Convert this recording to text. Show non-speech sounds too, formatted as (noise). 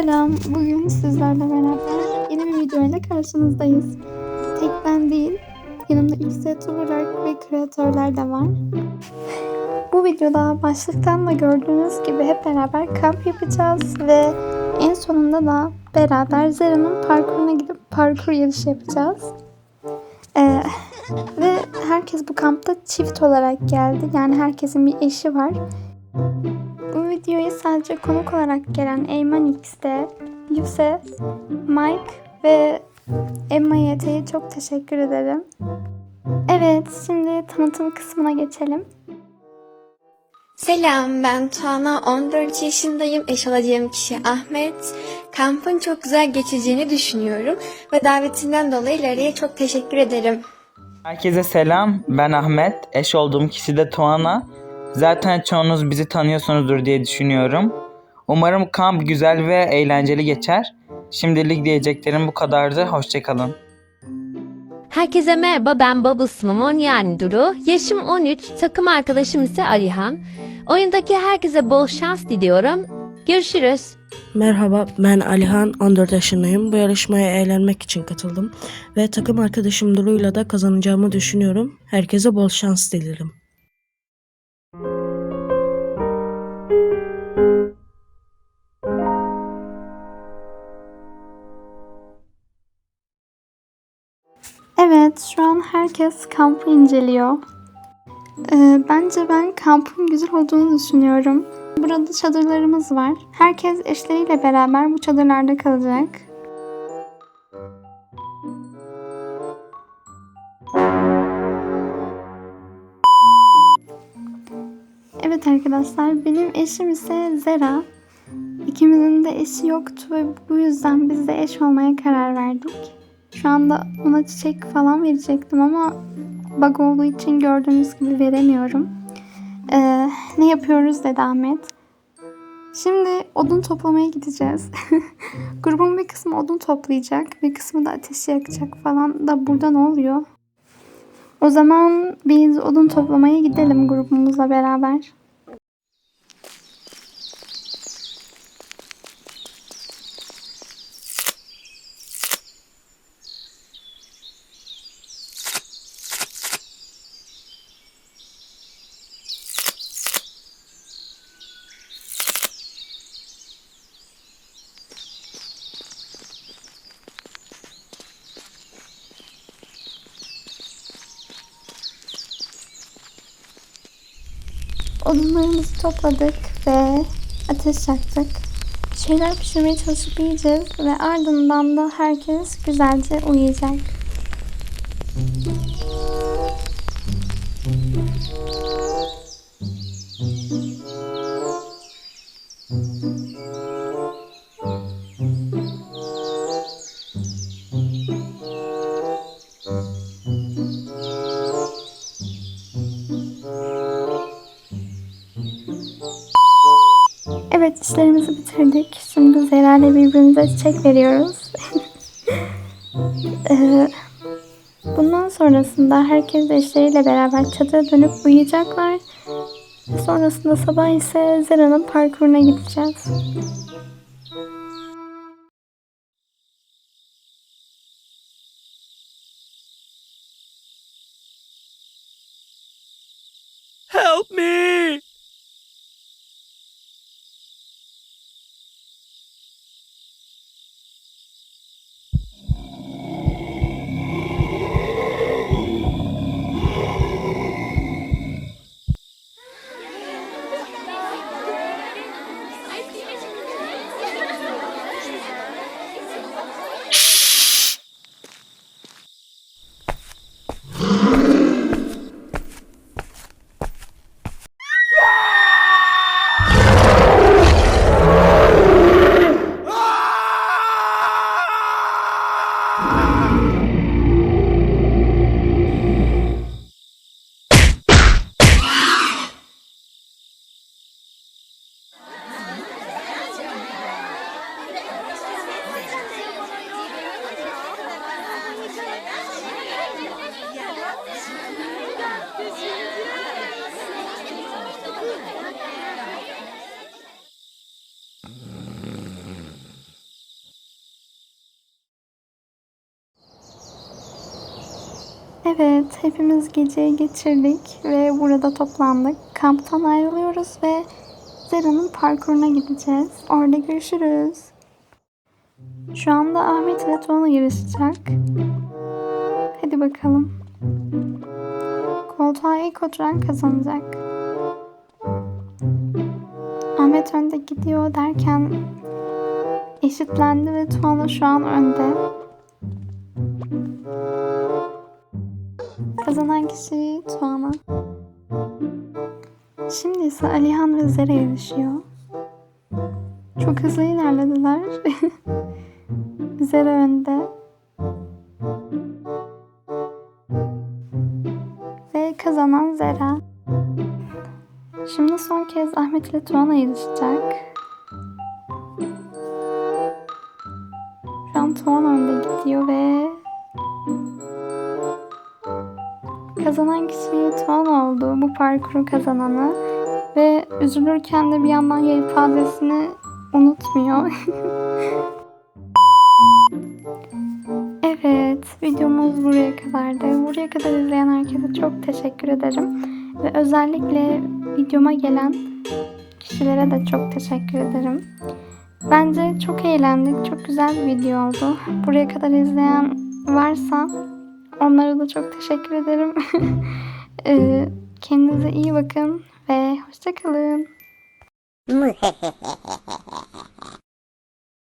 Selam. Bugün sizlerle beraber yeni bir video ile karşınızdayız. Tek ben değil, yanımda X YouTuber'lar ve kreatörler de var. Bu videoda başlıktan da gördüğünüz gibi hep beraber kamp yapacağız ve en sonunda da beraber Zera'nın parkuruna gidip parkur yarışı yapacağız. Ee, ve herkes bu kampta çift olarak geldi. Yani herkesin bir eşi var. Bu videoya sadece konuk olarak gelen Eyman X'de, Yuse, Mike ve Emma YT'ye çok teşekkür ederim. Evet, şimdi tanıtım kısmına geçelim. Selam ben Tuana 14 yaşındayım. Eş alacağım kişi Ahmet. Kampın çok güzel geçeceğini düşünüyorum ve davetinden dolayı Larry'e çok teşekkür ederim. Herkese selam. Ben Ahmet. Eş olduğum kişi de Tuana. Zaten çoğunuz bizi tanıyorsunuzdur diye düşünüyorum. Umarım kamp güzel ve eğlenceli geçer. Şimdilik diyeceklerim bu kadardı. Hoşçakalın. Herkese merhaba ben Bubbles Momon yani Duru. Yaşım 13, takım arkadaşım ise Alihan. Oyundaki herkese bol şans diliyorum. Görüşürüz. Merhaba ben Alihan 14 yaşındayım. Bu yarışmaya eğlenmek için katıldım ve takım arkadaşım Duru'yla da kazanacağımı düşünüyorum. Herkese bol şans dilerim. Evet, şu an herkes kampı inceliyor. Ee, bence ben kampın güzel olduğunu düşünüyorum. Burada çadırlarımız var. Herkes eşleriyle beraber bu çadırlarda kalacak. Evet arkadaşlar, benim eşim ise Zera. İkimizin de eşi yoktu ve bu yüzden biz de eş olmaya karar verdik. Şu anda ona çiçek falan verecektim ama bug olduğu için gördüğünüz gibi veremiyorum. Ee, ne yapıyoruz dedi Ahmet. Şimdi odun toplamaya gideceğiz. (laughs) Grubun bir kısmı odun toplayacak, bir kısmı da ateşi yakacak falan da burada ne oluyor? O zaman biz odun toplamaya gidelim grubumuzla beraber. Odunlarımızı topladık ve ateş yaktık. Bir şeyler pişirmeye çalışıp yiyeceğiz ve ardından da herkes güzelce uyuyacak. Evet işlerimizi bitirdik. Şimdi Zera ile birbirimize çiçek veriyoruz. (laughs) Ee, bundan sonrasında herkes eşleriyle beraber çadıra dönüp uyuyacaklar. Sonrasında sabah ise Zera'nın parkuruna gideceğiz. Help me! Evet, hepimiz geceyi geçirdik ve burada toplandık. Kamptan ayrılıyoruz ve Zera'nın parkuruna gideceğiz. Orada görüşürüz. Şu anda Ahmet ile Tuana yarışacak. Hadi bakalım. Koltuğa ilk oturan kazanacak. Ahmet önde gidiyor derken eşitlendi ve Tuana şu an önde. Kazanan kişi Tuana. Şimdi ise Alihan ve Zera yarışıyor. Çok hızlı ilerlediler. (laughs) Zera önde. Ve kazanan Zera. Şimdi son kez Ahmet ile Tuana yarışacak. Şu an Tuana önde gidiyor ve kazanan kişi Tuana oldu. Bu parkurun kazananı. Ve üzülürken de bir yandan yer ifadesini unutmuyor. (laughs) evet, videomuz buraya kadardı. Buraya kadar izleyen herkese çok teşekkür ederim. Ve özellikle videoma gelen kişilere de çok teşekkür ederim. Bence çok eğlendik. Çok güzel bir video oldu. Buraya kadar izleyen varsa Onlara da çok teşekkür ederim. (laughs) Ee, kendinize iyi bakın ve hoşçakalın. (laughs)